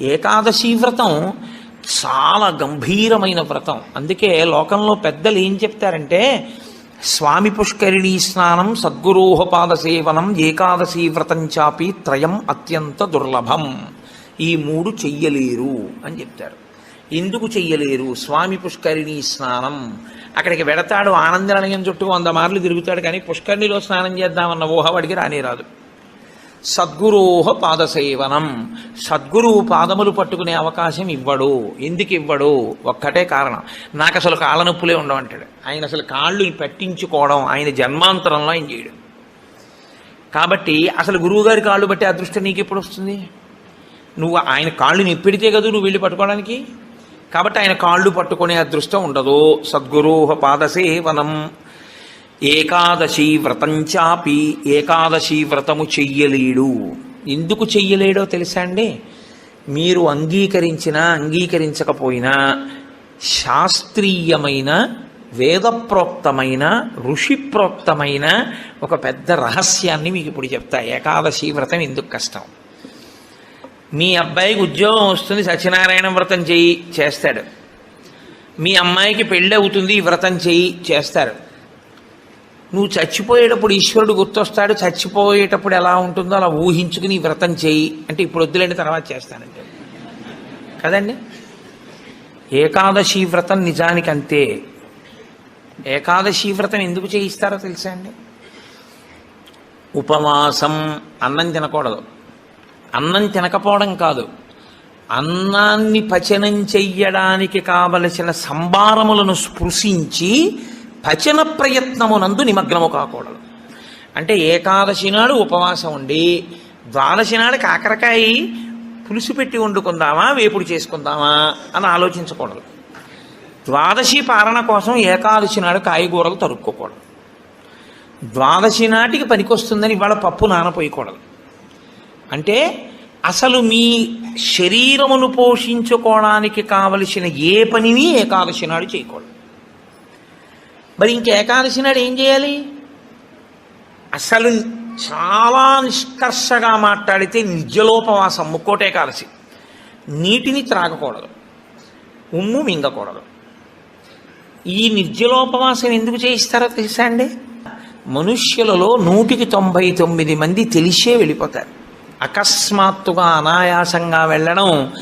ఏకాదశి వ్రతం చాలా గంభీరమైన వ్రతం. అందుకే లోకంలో పెద్దలు ఏం చెప్తారంటే స్వామి పుష్కరిణీ స్నానం సద్గురోహపాద సేవనం ఏకాదశి వ్రతం చాపి త్రయం అత్యంత దుర్లభం. ఈ మూడు చెయ్యలేరు అని చెప్తారు. ఎందుకు చెయ్యలేరు? స్వామి పుష్కరిణీ స్నానం. అక్కడికి వెడతాడు ఆనందనిలయం చుట్టూ వంద మార్లు తిరుగుతాడు కానీ పుష్కరిణిలో స్నానం చేద్దామన్న ఊహ వాడికి రానే రాదు. సద్గురోహ పాదసేవనం. సద్గురువు పాదములు పట్టుకునే అవకాశం ఇవ్వడు. ఎందుకు ఇవ్వడు? ఒక్కటే కారణం. నాకు అసలు కాళ్ళ నొప్పులే ఉండవంటాడు ఆయన అసలు కాళ్ళు పెట్టించుకోవడం ఆయన జన్మాంతరంలో ఆయన చేయడు. కాబట్టి అసలు గురువుగారి కాళ్ళు బట్టి అదృష్టం నీకు ఎప్పుడు వస్తుంది? నువ్వు ఆయన కాళ్ళు నిప్పెడితే కదా నువ్వు వెళ్ళి పట్టుకోవడానికి? కాబట్టి ఆయన కాళ్ళు పట్టుకునే అదృష్టం ఉండదు. సద్గురోహ పాదసేవనం. ఏకాదశి వ్రతం చాపి ఏకాదశి వ్రతము చెయ్యలేడు. ఎందుకు చెయ్యలేడో తెలుసా అండి? మీరు అంగీకరించినా అంగీకరించకపోయినా శాస్త్రీయమైన వేదప్రోక్తమైన ఋషిప్రోక్తమైన ఒక పెద్ద రహస్యాన్ని మీకు ఇప్పుడు చెప్తా. ఏకాదశి వ్రతం ఎందుకు కష్టం? మీ అబ్బాయికి ఉద్యోగం వస్తుంది సత్యనారాయణ వ్రతం చేయి చేస్తాడు. మీ అమ్మాయికి పెళ్ళి అవుతుంది వ్రతం చేయి చేస్తారు నువ్వు చచ్చిపోయేటప్పుడు ఈశ్వరుడు గుర్తొస్తాడు చచ్చిపోయేటప్పుడు ఎలా ఉంటుందో అలా ఊహించుకుని వ్రతం చేయి అంటే ఇప్పుడు వద్దులేండి తర్వాత చేస్తానంటే కదండి? ఏకాదశి వ్రతం నిజానికి అంతే ఏకాదశి వ్రతం ఎందుకు చేయిస్తారో తెలుసా అండి? ఉపవాసం అన్నం తినకూడదు. అన్నం తినకపోవడం కాదు. అన్నాన్ని పచనం చెయ్యడానికి కావలసిన సంభారములను స్పృశించి పచన ప్రయత్నమునందు నిమగ్నము కాకూడదు. అంటే ఏకాదశి నాడు ఉపవాసం ఉండి ద్వాదశి నాడు కాకరకాయ పులుసు పెట్టి వండుకుందామా వేపుడు చేసుకుందామా అని ఆలోచించకూడదు. ద్వాదశి పాలన కోసం ఏకాదశి నాడు కాయగూరలు తరుక్కోకూడదు. ద్వాదశి నాటికి పనికొస్తుందని ఇవాళ పప్పు నానపోయకూడదు. అంటే అసలు మీ శరీరమును పోషించుకోవడానికి కావలసిన ఏ పనిని ఏకాదశి నాడు చేయకూడదు. మరి ఇంక ఏకాదశి నాడు ఏం చేయాలి? అసలు చాలా నిష్కర్షగా మాట్లాడితే నిజలోపవాసం ముక్కోట ఏకాదశి. నీటిని త్రాగకూడదు. ఉమ్ము మింగకూడదు. ఈ నిర్జలోపవాసం ఎందుకు చేయిస్తారో తెలుసా అండి? మనుష్యులలో నూటికి తొంభై తొమ్మిది మంది తెలిసే వెళ్ళిపోతారు. అకస్మాత్తుగా అనాయాసంగా వెళ్ళడం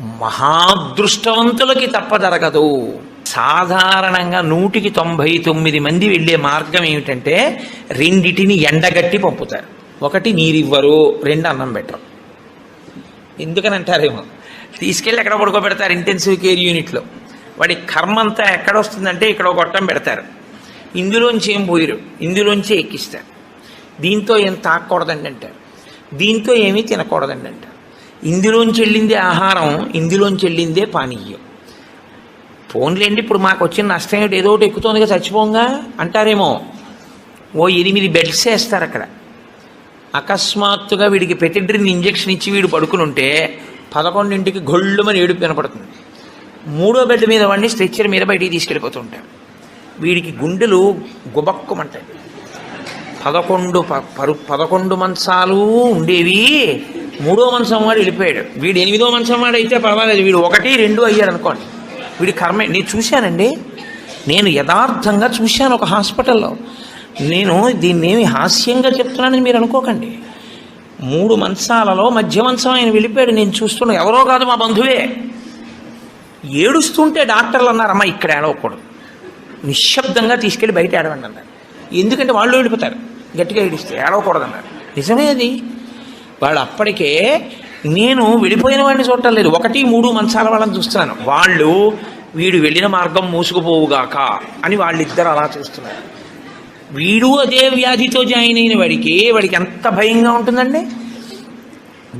మహాదృష్టవంతులకి తప్ప జరగదు. సాధారణంగా నూటికి తొంభై తొమ్మిది మంది వెళ్ళే మార్గం ఏమిటంటే రెండిటిని ఎండగట్టి పంపుతారు. ఒకటి నీరివ్వరు రెండు అన్నం పెట్టరు. ఎందుకని అంటారేమో తీసుకెళ్ళి ఎక్కడ పడుకోబెడతారు ఇంటెన్సివ్ కేర్ యూనిట్లో వాడి కర్మ అంతా ఎక్కడ వస్తుందంటే ఇక్కడ గొట్టం పెడతారు. ఇందులోంచి ఏం పోయిరు? ఇందులోంచి ఎక్కిస్తారు. దీంతో ఏం తాకూడదండి అంటారు. దీంతో ఏమీ తినకూడదండి అంటారు. ఇందులోంచి వెళ్ళిందే ఆహారం ఇందులోంచి వెళ్ళిందే పానీయం. ఫోన్లేండి ఇప్పుడు మాకు వచ్చిన నష్టం ఏమిటి ఏదో ఒకటి ఎక్కుతోందిగా చచ్చిపోంగా? అంటారేమో. ఓ ఎనిమిది బెడ్స్ వేస్తారు అక్కడ. అకస్మాత్తుగా వీడికి పెటిడ్రిన్ ఇంజెక్షన్ ఇచ్చి వీడు పడుకుని ఉంటే పదకొండింటికి గొళ్ళుమని ఏడుపు వినపడుతుంది. మూడో బెడ్ మీద వాడిని స్ట్రెచ్చర్ మీద బయటికి తీసుకెళ్ళిపోతుంటాడు వీడికి గుండెలు గుబక్కుమంటాయి. పదకొండు పరు పదకొండు మంచాలు ఉండేవి. మూడో మంచం వాడు వెళ్ళిపోయాడు. వీడు ఎనిమిదో మంచం వాడు అయితే పర్వాలేదు. వీడు ఒకటి రెండు అయ్యాడు అనుకోండి. వీడి కర్మ. నేను చూశానండి? నేను యథార్థంగా చూశాను ఒక హాస్పిటల్లో. నేను దీన్నేమి హాస్యంగా చెప్తున్నానని మీరు అనుకోకండి. మూడు మంచాలలో మధ్య మంచం ఆయన వెళ్ళిపోయాడు. నేను చూస్తున్నా ఎవరో కాదు మా బంధువే. ఏడుస్తుంటే డాక్టర్లు అన్నారమ్మా ఇక్కడ ఏడవకూడదు. నిశ్శబ్దంగా తీసుకెళ్ళి బయట ఏడవండి అన్నారు. ఎందుకంటే వాళ్ళు వెళ్ళిపోతారు గట్టిగా ఏడిస్తే ఏడవకూడదు అన్నారు. నిజమే అది. వాళ్ళు అప్పటికే నేను వెళ్ళిపోయిన వాడిని చూడటం లేదు. ఒకటి మూడు మంచాల వాళ్ళని చూస్తున్నాను. వాళ్ళు వీడు వెళ్ళిన మార్గం మూసుకుపోవుగాక అని వాళ్ళిద్దరు అలా చూస్తున్నారు. వీడు అదే వ్యాధితో జాయిన్ అయిన వాడికి వాడికి ఎంత భయంగా ఉంటుందండి?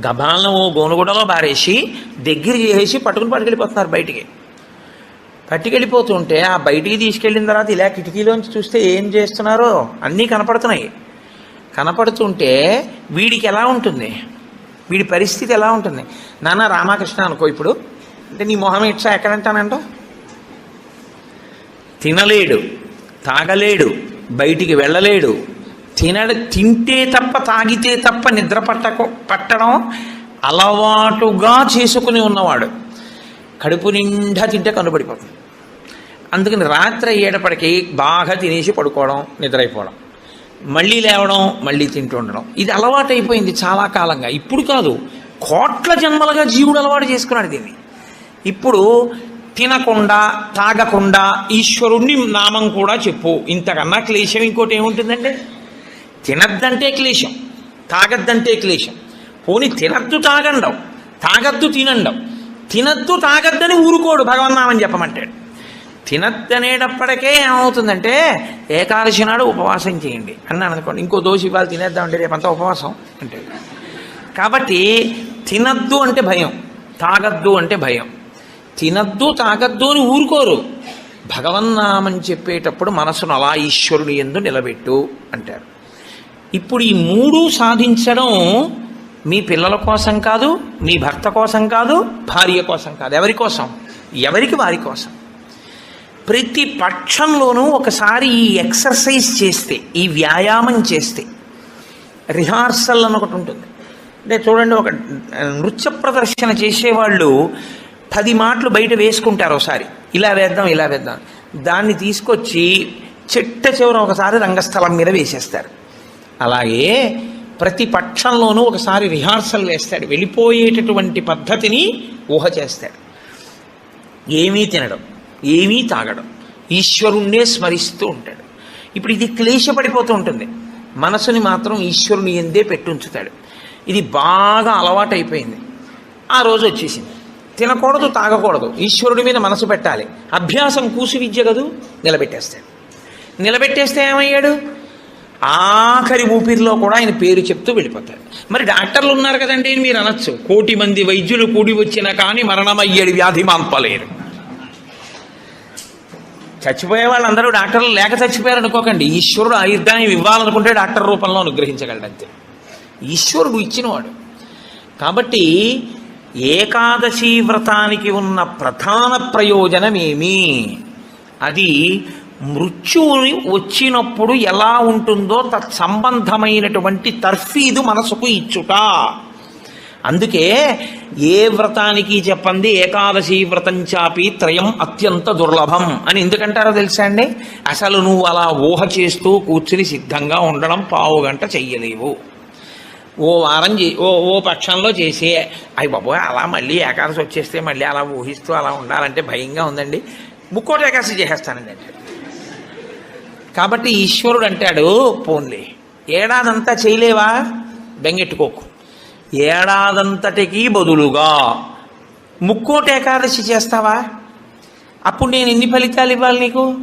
గబాలను ఓ గోనుగుడలో బారేసి దగ్గర చేసి పట్టుకుని పట్టుకెళ్ళిపోతున్నారు బయటికి. పట్టుకెళ్ళిపోతుంటే ఆ బయటికి తీసుకెళ్ళిన తర్వాత ఇలా కిటికీలోంచి చూస్తే ఏం చేస్తున్నారో? అన్నీ కనపడుతున్నాయి. కనపడుతుంటే వీడికి ఎలా ఉంటుంది? వీడి పరిస్థితి ఎలా ఉంటుంది? నాన్న రామకృష్ణ అనుకో ఇప్పుడు. అంటే నీ మొహం ఇట్సా ఎక్కడంటానంట? తినలేడు తాగలేడు బయటికి వెళ్ళలేడు. తిన తింటే తప్ప తాగితే తప్ప నిద్ర పట్టక పట్టడం అలవాటుగా చేసుకుని ఉన్నవాడు. కడుపు నిండా తింటే కనుబడిపోతుంది అందుకని రాత్రి అయ్యేటప్పటికి బాగా తినేసి పడుకోవడం నిద్రైపోవడం. మళ్ళీ లేవడం మళ్ళీ తింటూ ఉండడం. ఇది అలవాటు అయిపోయింది చాలా కాలంగా. ఇప్పుడు కాదు కోట్ల జన్మలుగా జీవుడు అలవాటు చేసుకున్నాడు దీన్ని. ఇప్పుడు తినకుండా తాగకుండా ఈశ్వరుణ్ణి నామం కూడా చెప్పు. ఇంతకన్నా క్లేశం ఇంకోటి ఏముంటుందండి? తినద్దంటే క్లేశం తాగద్దంటే క్లేశం. పోని తినద్దు తాగండం తాగద్దు తినండవు. తినద్దు తాగద్దని ఊరుకోడు భగవన్నామని చెప్పమంటాడు తినద్దనేటప్పటికే ఏమవుతుందంటే ఏకాదశి నాడు ఉపవాసం చేయండి. అన్నాను అనుకోండి ఇంకో దోష ఇవాళ తినేద్దామంటే రేపంతా ఉపవాసం అంటే కాబట్టి తినద్దు అంటే భయం తాగద్దు అంటే భయం. తినద్దు తాగద్దు అని ఊరుకోరు. భగవన్నామని చెప్పేటప్పుడు మనసును అలా ఈశ్వరుని ఎందు నిలబెట్టు అంటారు. ఇప్పుడు ఈ మూడు సాధించడం మీ పిల్లల కోసం కాదు మీ భర్త కోసం కాదు భార్య కోసం కాదు. ఎవరి కోసం? ఎవరికి వారి కోసం? ప్రతి పక్షంలోనూ ఒకసారి ఈ ఎక్సర్సైజ్ చేస్తే ఈ వ్యాయామం చేస్తే రిహార్సల్ అని ఒకటి ఉంటుంది. అంటే చూడండి ఒక నృత్య ప్రదర్శన చేసేవాళ్ళు పది మాటలు బయట వేసుకుంటారు ఒకసారి. ఇలా వేద్దాం ఇలా వేద్దాం. దాన్ని తీసుకొచ్చి చెట్ట చివర ఒకసారి రంగస్థలం మీద వేసేస్తారు. అలాగే ప్రతి పక్షంలోనూ ఒకసారి రిహార్సల్ వేస్తాడు. వెళ్ళిపోయేటటువంటి పద్ధతిని ఊహ చేస్తాడు. ఏమీ తినడం ఏమీ తాగడం ఈశ్వరుణ్ణే స్మరిస్తూ ఉంటాడు. ఇప్పుడు ఇది క్లేశపడిపోతూ ఉంటుంది. మనసుని మాత్రం ఈశ్వరుని ఎందే పెట్టుంచుతాడు. ఇది బాగా అలవాటైపోయింది. ఆ రోజు వచ్చేసింది. తినకూడదు తాగకూడదు. ఈశ్వరుడి మీద మనసు పెట్టాలి. అభ్యాసం కూసి విద్య కదూ? నిలబెట్టేస్తాడు నిలబెట్టేస్తే ఏమయ్యాడు? ఆఖరి ఊపిరిలో కూడా ఆయన పేరు చెప్తూ వెళ్ళిపోతాడు. మరి డాక్టర్లు ఉన్నారు కదండి మీరు అనొచ్చు. కోటి మంది వైద్యులు కూడి వచ్చినా కానీ మరణమయ్యాడు వ్యాధి మాంపలేరు చచ్చిపోయే వాళ్ళందరూ డాక్టర్లు లేక చచ్చిపోయారు అనుకోకండి. ఈశ్వరుడు ఆయుర్దాయం ఇవ్వాలనుకుంటే డాక్టర్ రూపంలో అనుగ్రహించగలడంతే. ఈశ్వరుడు ఇచ్చినవాడు. కాబట్టి ఏకాదశి వ్రతానికి ఉన్న ప్రధాన ప్రయోజనమేమి? అది మృత్యువుని వచ్చినప్పుడు ఎలా ఉంటుందో తత్సంబంధమైనటువంటి తర్ఫీదు మనసుకు ఇచ్చుట. అందుకే ఏ వ్రతానికి చెప్పండి ఏకాదశి వ్రతం చాపి త్రయం అత్యంత దుర్లభం అని ఎందుకంటారో తెలుసా అండి? అసలు నువ్వు అలా ఊహ చేస్తూ కూర్చుని సిద్ధంగా ఉండడం పావు గంట చెయ్యలేవు. ఓ వారం చే ఓ ఓ పక్షంలో చేసే. అయ్యి బాబోయ్ అలా మళ్ళీ ఏకాదశి వచ్చేస్తే మళ్ళీ అలా ఊహిస్తూ అలా ఉండాలంటే భయంగా ఉందండి. ముక్కోటి ఏకాదశి చేసేస్తానండి అంటే కాబట్టి ఈశ్వరుడు అంటాడు పోన్లే. ఏడాదంతా చేయలేవా? బెంగెట్టుకోకు. ఏడాదంతటికి బదులుగా ముక్కోటి ఏకాదశి చేస్తావా? అప్పుడు నేను ఎన్ని ఫలితాలు ఇవ్వాలి నీకు?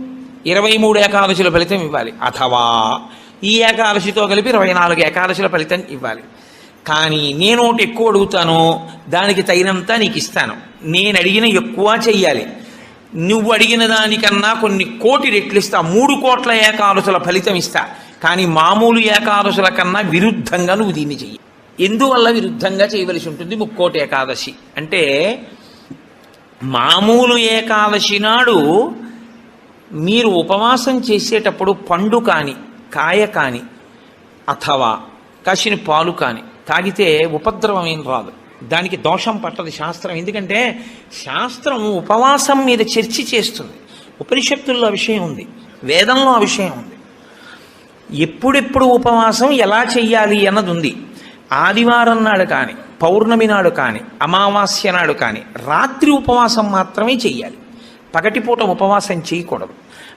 ఇరవై మూడు ఏకాదశుల ఫలితం ఇవ్వాలి. అథవా ఈ ఏకాదశితో కలిపి ఇరవై నాలుగు ఏకాదశుల ఫలితం ఇవ్వాలి. కానీ నేను ఒకటి ఎక్కువ అడుగుతాను దానికి తగినంత నీకు ఇస్తాను. నేను అడిగిన ఎక్కువ చెయ్యాలి. నువ్వు అడిగిన దానికన్నా కొన్ని కోటి రెట్లు ఇస్తా మూడు కోట్ల ఏకాదశుల ఫలితం ఇస్తా. కానీ మామూలు ఏకాదశుల కన్నా విరుద్ధంగా నువ్వు దీన్ని చెయ్యి. ఎందువల్ల విరుద్ధంగా చేయవలసి ఉంటుంది ముక్కోటి ఏకాదశి? అంటే మామూలు ఏకాదశి నాడు మీరు ఉపవాసం చేసేటప్పుడు పండు కానీ కాయ కాని అథవా కాసిన పాలు కాని తాగితే ఉపద్రవం ఏం రాదు. దానికి దోషం పట్టదు శాస్త్రం. ఎందుకంటే శాస్త్రం ఉపవాసం మీద చర్చ చేస్తుంది. ఉపనిషత్తుల్లో విషయం ఉంది. వేదంలో ఆ విషయం ఉంది. ఎప్పుడెప్పుడు ఉపవాసం ఎలా చెయ్యాలి అన్నది ఉంది. ఆదివారం నాడు కానీ పౌర్ణమి నాడు కానీ అమావాస్య నాడు కానీ రాత్రి ఉపవాసం మాత్రమే చెయ్యాలి. పగటిపూట ఉపవాసం చేయకూడదు.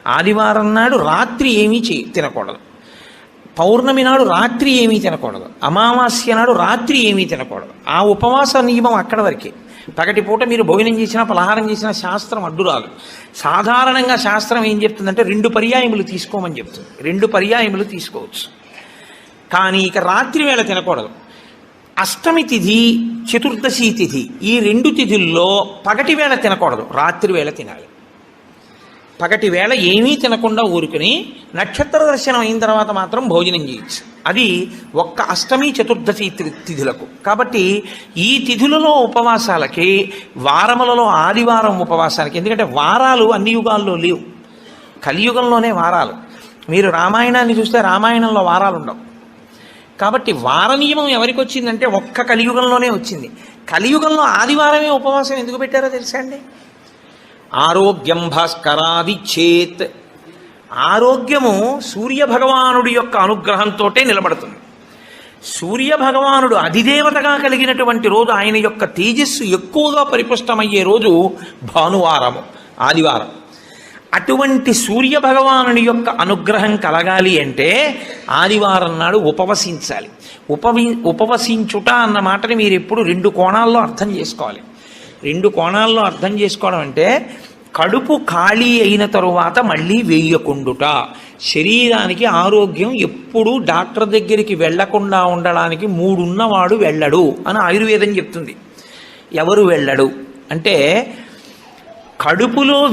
ఆదివారం నాడు రాత్రి ఏమీ చే తినకూడదు. పౌర్ణమి నాడు రాత్రి ఏమీ తినకూడదు. అమావాస్య నాడు రాత్రి ఏమీ తినకూడదు. ఆ ఉపవాస నియమం అక్కడ వరకే. పగటిపూట మీరు భోజనం చేసినా పలహారం చేసినా శాస్త్రం అడ్డు రాదు సాధారణంగా శాస్త్రం ఏం చెప్తుందంటే రెండు పర్యాయములు తీసుకోమని చెప్తుంది. రెండు పర్యాయములు తీసుకోవచ్చు. కానీ ఇక రాత్రి వేళ తినకూడదు. అష్టమి తిథి చతుర్దశి తిథి ఈ రెండు తిథుల్లో పగటి వేళ తినకూడదు. రాత్రి వేళ తినాలి. పగటి వేళ ఏమీ తినకుండా ఊరుకుని నక్షత్ర దర్శనం అయిన తర్వాత మాత్రం భోజనం చేయొచ్చు. అది ఒక్క అష్టమి చతుర్దశి తిథులకు. కాబట్టి ఈ తిథులలో ఉపవాసాలకి వారములలో ఆదివారం ఉపవాసాలకి ఎందుకంటే వారాలు అన్ని యుగాల్లో లేవు. కలియుగంలోనే వారాలు. మీరు రామాయణాన్ని చూస్తే రామాయణంలో వారాలు ఉండవు. కాబట్టి వార నియమం ఎవరికి వచ్చిందంటే ఒక్క కలియుగంలోనే వచ్చింది. కలియుగంలో ఆదివారమే ఉపవాసం ఎందుకు పెట్టారో తెలుసా అండి? ఆరోగ్యం భాస్కరాది చేత్ ఆరోగ్యము సూర్య భగవానుడి యొక్క అనుగ్రహంతో నిలబడుతుంది. సూర్య భగవానుడు అధిదేవతగా కలిగినటువంటి రోజు ఆయన యొక్క తేజస్సు ఎక్కువగా పరిపుష్టమయ్యే రోజు భానువారము ఆదివారం. అటువంటి సూర్యభగవానుని యొక్క అనుగ్రహం కలగాలి అంటే ఆదివారం నాడు ఉపవసించాలి. ఉపవి ఉపవసించుట అన్న మాటని మీరు ఎప్పుడు రెండు కోణాల్లో అర్థం చేసుకోవాలి. రెండు కోణాల్లో అర్థం చేసుకోవడం అంటే కడుపు ఖాళీ అయిన తరువాత మళ్ళీ వేయకుండుట. శరీరానికి ఆరోగ్యం ఎప్పుడూ డాక్టర్ దగ్గరికి వెళ్ళకుండా ఉండడానికి మూడున్నవాడు వెళ్ళడు అని ఆయుర్వేదం చెప్తుంది. ఎవరు వెళ్ళడు? అంటే కడుపులో